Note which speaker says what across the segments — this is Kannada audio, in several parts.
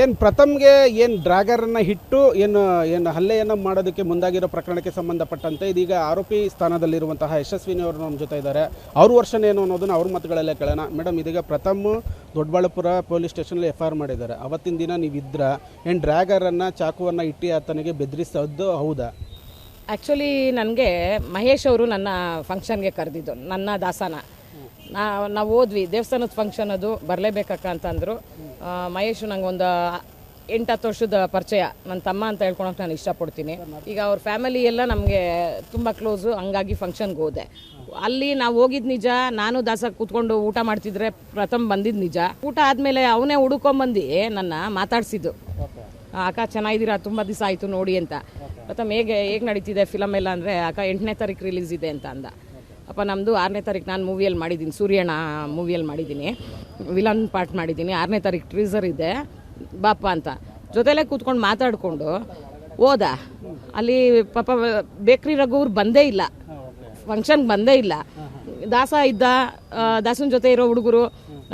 Speaker 1: ಏನು ಪ್ರಥಮ್ಗೆ ಏನು ಡ್ರ್ಯಾಗರನ್ನು ಹಿಟ್ಟು, ಏನು ಏನು ಹಲ್ಲೆಯನ್ನು ಮಾಡೋದಕ್ಕೆ ಮುಂದಾಗಿರೋ ಪ್ರಕರಣಕ್ಕೆ ಸಂಬಂಧಪಟ್ಟಂತೆ ಇದೀಗ ಆರೋಪಿ ಸ್ಥಾನದಲ್ಲಿರುವಂತಹ ಯಶಸ್ವಿನಿ ಅವರು ನಮ್ಮ ಜೊತೆ ಇದ್ದಾರೆ. ಅವ್ರ ವರ್ಷನ್ ಏನು ಅನ್ನೋದನ್ನು ಅವ್ರ ಮಾತುಗಳಲ್ಲೇ ಕೇಳೋಣ. ಮೇಡಮ್, ಇದೀಗ ಪ್ರಥಮ್ ದೊಡ್ಡಬಳ್ಳಾಪುರ ಪೊಲೀಸ್ ಸ್ಟೇಷನಲ್ಲಿ ಎಫ್ ಐ ಆರ್ ಮಾಡಿದ್ದಾರೆ. ಅವತ್ತಿನ ದಿನ ನೀವು ಇದ್ರ ಏನು ಡ್ರ್ಯಾಗರನ್ನು ಚಾಕುವನ್ನು ಇಟ್ಟು ಆತನಿಗೆ ಬೆದರಿಸೋದು ಹೌದಾ?
Speaker 2: ಆ್ಯಕ್ಚುಲಿ ನನಗೆ ಮಹೇಶ್ ಅವರು ನನ್ನ ಫಂಕ್ಷನ್ಗೆ ಕರೆದಿದ್ದು, ನನ್ನ ದಾಸನ. ನಾ ನಾವು ಹೋದ್ವಿ, ದೇವಸ್ಥಾನದ ಫಂಕ್ಷನ್ ಅದು, ಬರಲೇಬೇಕಕ್ಕ ಅಂತಂದರು. ಮಹೇಶ್ ನಂಗೆ ಒಂದು ಎಂಟು ಹತ್ತು ವರ್ಷದ ಪರಿಚಯ. ನನ್ನ ತಮ್ಮ ಅಂತ ಹೇಳ್ಕೊಳಕ್ಕೆ ನಾನು ಇಷ್ಟಪಡ್ತೀನಿ. ಈಗ ಅವ್ರ ಫ್ಯಾಮಿಲಿ ಎಲ್ಲ ನಮಗೆ ತುಂಬ ಕ್ಲೋಸು ಹಂಗಾಗಿ ಫಂಕ್ಷನ್ಗೆ ಹೋದೆ. ಅಲ್ಲಿ ನಾವು ಹೋಗಿದ್ದು ನಿಜ, ನಾನು ದಾಸ ಕೂತ್ಕೊಂಡು ಊಟ ಮಾಡ್ತಿದ್ರೆ ಪ್ರಥಮ್ ಬಂದಿದ್ದು ನಿಜ. ಊಟ ಆದಮೇಲೆ ಅವನೇ ಹುಡುಕೊಂಬಂದು ನನ್ನ ಮಾತಾಡಿಸಿದ್ದು. ಅಕ್ಕ ಚೆನ್ನಾಗಿದ್ದೀರಾ? ತುಂಬ ದಿವಸ ಆಯಿತು ನೋಡಿ ಅಂತ. ಪ್ರಥಮ್ ಹೇಗೆ ಹೇಗೆ ನಡೀತಿದೆ ಫಿಲಮ್ ಎಲ್ಲ ಅಂದರೆ, ಅಕ್ಕ ಎಂಟನೇ ತಾರೀಕು ರಿಲೀಸ್ ಇದೆ ಅಂತ ಅಂದ. ಅಪ್ಪ ನಮ್ಮದು ಆರನೇ ತಾರೀಕು ನಾನು ಮೂವಿಯಲ್ಲಿ ಮಾಡಿದ್ದೀನಿ ಸೂರ್ಯಣ್ಣ ಮೂವಿಯಲ್ಲಿ ಮಾಡಿದ್ದೀನಿ. ವಿಲನ್ ಪಾರ್ಟ್ ಮಾಡಿದ್ದೀನಿ, ಆರನೇ ತಾರೀಕು ಟ್ರೀಸರ್ ಇದೆ ಬಾಪ ಅಂತ. ಜೊತೆಲೇ ಕೂತ್ಕೊಂಡು ಮಾತಾಡಿಕೊಂಡು ಹೋದ. ಅಲ್ಲಿ ಪಾಪ ಬೇಕ್ರಿ ರಘುವ್ರು ಬಂದೇ ಇಲ್ಲ. ಫಂಕ್ಷನ್ಗೆ ಬಂದೇ ಇಲ್ಲ. ದಾಸ ಇದ್ದ ದಾಸನ ಜೊತೆ ಇರೋ ಹುಡುಗರು,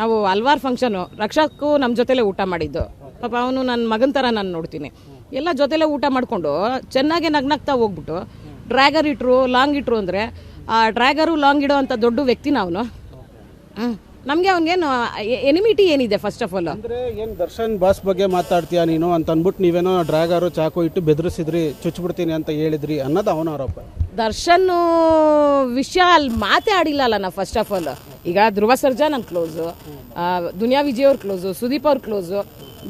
Speaker 2: ನಾವು ಹಲ್ವಾರು ಫಂಕ್ಷನು ರಕ್ಷಕ್ಕೂ ನಮ್ಮ ಜೊತೆಲೇ ಊಟ ಮಾಡಿದ್ದು. ಪಾಪ ಅವನು ನನ್ನ ಮಗನ ಥರ ನಾನು ನೋಡ್ತೀನಿ. ಎಲ್ಲ ಜೊತೆಲೇ ಊಟ ಮಾಡಿಕೊಂಡು ಚೆನ್ನಾಗಿ ನಗ್ನಗ್ತಾ ಹೋಗ್ಬಿಟ್ಟು ಡ್ರ್ಯಾಗರ್ ಇಟ್ರು ಲಾಂಗ್ ಇಟ್ರು ಅಂದರೆ ಡ್ರ್ಯಾಗರು ಲಾಂಗ್ ಇಡೋ ಅಂಥ ದೊಡ್ಡ ವ್ಯಕ್ತಿನ ಅವನು ಹ್ಞೂ ನಮಗೆ ಅವನಿಗೇನು ಎನಿಮಿಟಿ ಏನಿದೆ ಫಸ್ಟ್ ಆಫ್ ಆಲ್
Speaker 1: ಅಂದರೆ ಏನು ದರ್ಶನ್ ಬಾಸ್ ಬಗ್ಗೆ ಮಾತಾಡ್ತೀಯಾ ನೀನು? ಅಂತ ಅಂದ್ಬಿಟ್ಟು ನೀವೇನೋ ಡ್ರ್ಯಾಗರು ಚಾಕು ಇಟ್ಟು ಬೆದರಿಸಿದ್ರಿ ಚುಚ್ಚಿಬಿಡ್ತೀನಿ ಅಂತ ಹೇಳಿದ್ರಿ ಅನ್ನೋದು ಅವನ ಆರೋಪ.
Speaker 2: ದರ್ಶನ್ ವಿಷಯ ಅಲ್ಲಿ ಮಾತೇ ಆಡಿಲ್ಲ ಅಲ್ಲ ನಾ ಫಸ್ಟ್ ಆಫ್ ಆಲ್ ಈಗ ಧ್ರುವ ಸರ್ಜಾ ನನ್ನ ಕ್ಲೋಸು ದುನಿಯಾ ವಿಜಯ್ ಅವ್ರ ಕ್ಲೋಸು ಸುದೀಪ್ ಅವ್ರ ಕ್ಲೋಸು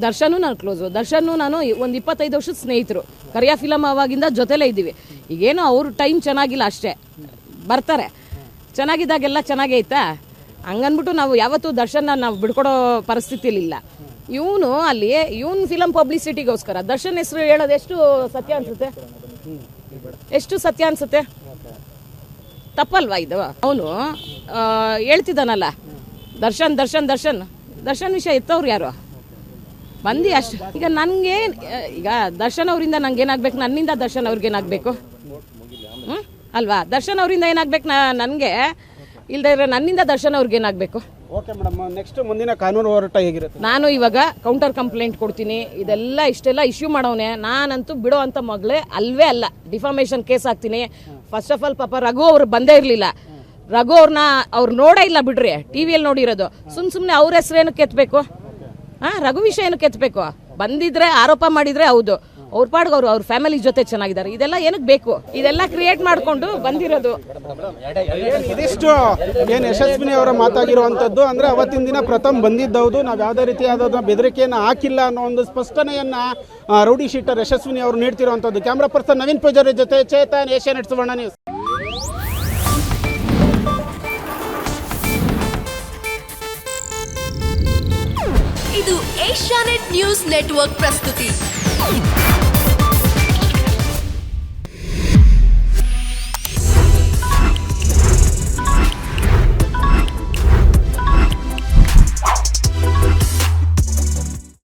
Speaker 2: ದರ್ಶನು ನಾನು ಕ್ಲೋಸು ದರ್ಶನು ನಾನು ಒಂದು ಇಪ್ಪತ್ತೈದು ವರ್ಷದ ಸ್ನೇಹಿತರು. ಕರಿಯಾ ಫಿಲಮ್ ಅವಾಗಿಂದ ಜೊತೆಲೇ ಇದ್ದೀವಿ. ಈಗೇನೋ ಅವ್ರ ಟೈಮ್ ಚೆನ್ನಾಗಿಲ್ಲ ಅಷ್ಟೇ. ಬರ್ತಾರೆ. ಚೆನ್ನಾಗಿದ್ದಾಗೆಲ್ಲ ಚೆನ್ನಾಗೇ ಐತಾ ಹಂಗನ್ಬಿಟ್ಟು ನಾವು ಯಾವತ್ತೂ ದರ್ಶನ ನಾವು ಬಿಡ್ಕೊಡೋ ಪರಿಸ್ಥಿತಿಲಿಲ್ಲ ಇವನು ಅಲ್ಲಿ, ಇವನ್ ಫಿಲಮ್ ಪಬ್ಲಿಸಿಟಿಗೋಸ್ಕರ ದರ್ಶನ್ ಹೆಸರು ಹೇಳೋದು ಎಷ್ಟು ಸತ್ಯ ಅನ್ಸುತ್ತೆ? ಎಷ್ಟು ಸತ್ಯ ಅನ್ಸುತ್ತೆ? ತಪ್ಪಲ್ವಾ ಇದು? ಅವನು ಹೇಳ್ತಿದ್ದಾನಲ್ಲ, ದರ್ಶನ್ ದರ್ಶನ್ ದರ್ಶನ್ ದರ್ಶನ್ ವಿಷಯ ಎತ್ತವ್ರು ಯಾರು? ಬಂದಿ ಅಷ್ಟು, ಈಗ ನನಗೆ ಈಗ ದರ್ಶನ್ ಅವರಿಂದ ನಂಗೆ ಏನಾಗ್ಬೇಕು ನನ್ನಿಂದ ದರ್ಶನ್ ಅವ್ರಿಗೆ ಏನಾಗ್ಬೇಕು ಹ್ಞೂ ಅಲ್ವಾ? ದರ್ಶನ್ ಅವರಿಂದ ಏನಾಗ್ಬೇಕು ನನಗೆ? ಇಲ್ಲದೆ ಇರೋ ನನ್ನಿಂದ ದರ್ಶನ್ ಅವ್ರಿಗೆ ಏನಾಗಬೇಕು?
Speaker 1: ಓಕೆ ಮೇಡಮ್ ನೆಕ್ಸ್ಟ್ ಮುಂದಿನ ಕಾನೂನು ಹೋರಾಟ ಹೇಗಿರುತ್ತೆ?
Speaker 2: ನಾನು ಇವಾಗ ಕೌಂಟರ್ ಕಂಪ್ಲೇಂಟ್ ಕೊಡ್ತೀನಿ. ಇದೆಲ್ಲ ಇಷ್ಟೆಲ್ಲ ಇಶ್ಯೂ ಮಾಡೋನೆ ನಾನಂತೂ ಬಿಡೋ ಅಂತ ಮಗಳೇ ಅಲ್ವೇ ಅಲ್ಲ. ಡಿಫಾಮೇಷನ್ ಕೇಸ್ ಹಾಕ್ತೀನಿ. ಫಸ್ಟ್ ಆಫ್ ಆಲ್ ಪಾಪ ರಘು ಅವರು ಬಂದೇ ಇರಲಿಲ್ಲ. ರಘು ಅವ್ರನ್ನ ಅವ್ರು ನೋಡೇ ಇಲ್ಲ ಬಿಡ್ರಿ. ಟಿ ವಿಯಲ್ಲಿ ನೋಡಿರೋದು. ಸುಮ್ ಸುಮ್ಮನೆ ಅವ್ರ ಹೆಸರೇನು ಕೆತ್ತಬೇಕು ಹಾಂ ರಘು ವಿಷಯ ಏನು ಕೆತ್ತಬೇಕು ಬಂದಿದ್ರೆ ಆರೋಪ ಮಾಡಿದರೆ ಹೌದು. ಅವ್ರ ಪಾಡ್ಗೆ ಅವರು ಅವ್ರ ಫ್ಯಾಮಿಲಿ ಜೊತೆ ಚೆನ್ನಾಗಿದ್ದಾರೆ. ಇದೆಲ್ಲ ಏನಕ್ಕೆ ಬೇಕು? ಇದೆಲ್ಲ ಕ್ರಿಯೇಟ್ ಮಾಡಿಕೊಂಡು ಬಂದಿರೋದು.
Speaker 1: ಇದಿಷ್ಟು ಏನು ಯಶಸ್ವಿನಿ ಅವರ ಮಾತಾಗಿರುವಂಥದ್ದು ಅಂದ್ರೆ ಅವತ್ತಿನ ದಿನ ಪ್ರಥಮ್ ಬಂದಿದ್ದೌದು ನಾವು ಯಾವುದೇ ರೀತಿಯಾದ ಬೆದರಿಕೆಯನ್ನು ಹಾಕಿಲ್ಲ ಅನ್ನೋ ಒಂದು ಸ್ಪಷ್ಟನೆಯನ್ನು ರೌಡಿ ಶೀಟರ್ ಯಶಸ್ವಿನಿ ಅವರು ನೀಡ್ತಿರುವಂಥದ್ದು. ಕ್ಯಾಮ್ರಾ ಪರ್ಸನ್ ನವೀನ್ ಪೂಜಾರಿ ಜೊತೆ ಚೇತನ್ ಏಷ್ಯಾನೆಟ್ ಸುವರ್ಣ ನ್ಯೂಸ್
Speaker 3: ಇದು ಏಷ್ಯಾನೆಟ್ ನ್ಯೂಸ್ ನೆಟ್ವರ್ಕ್ ಪ್ರಸ್ತುತಿ.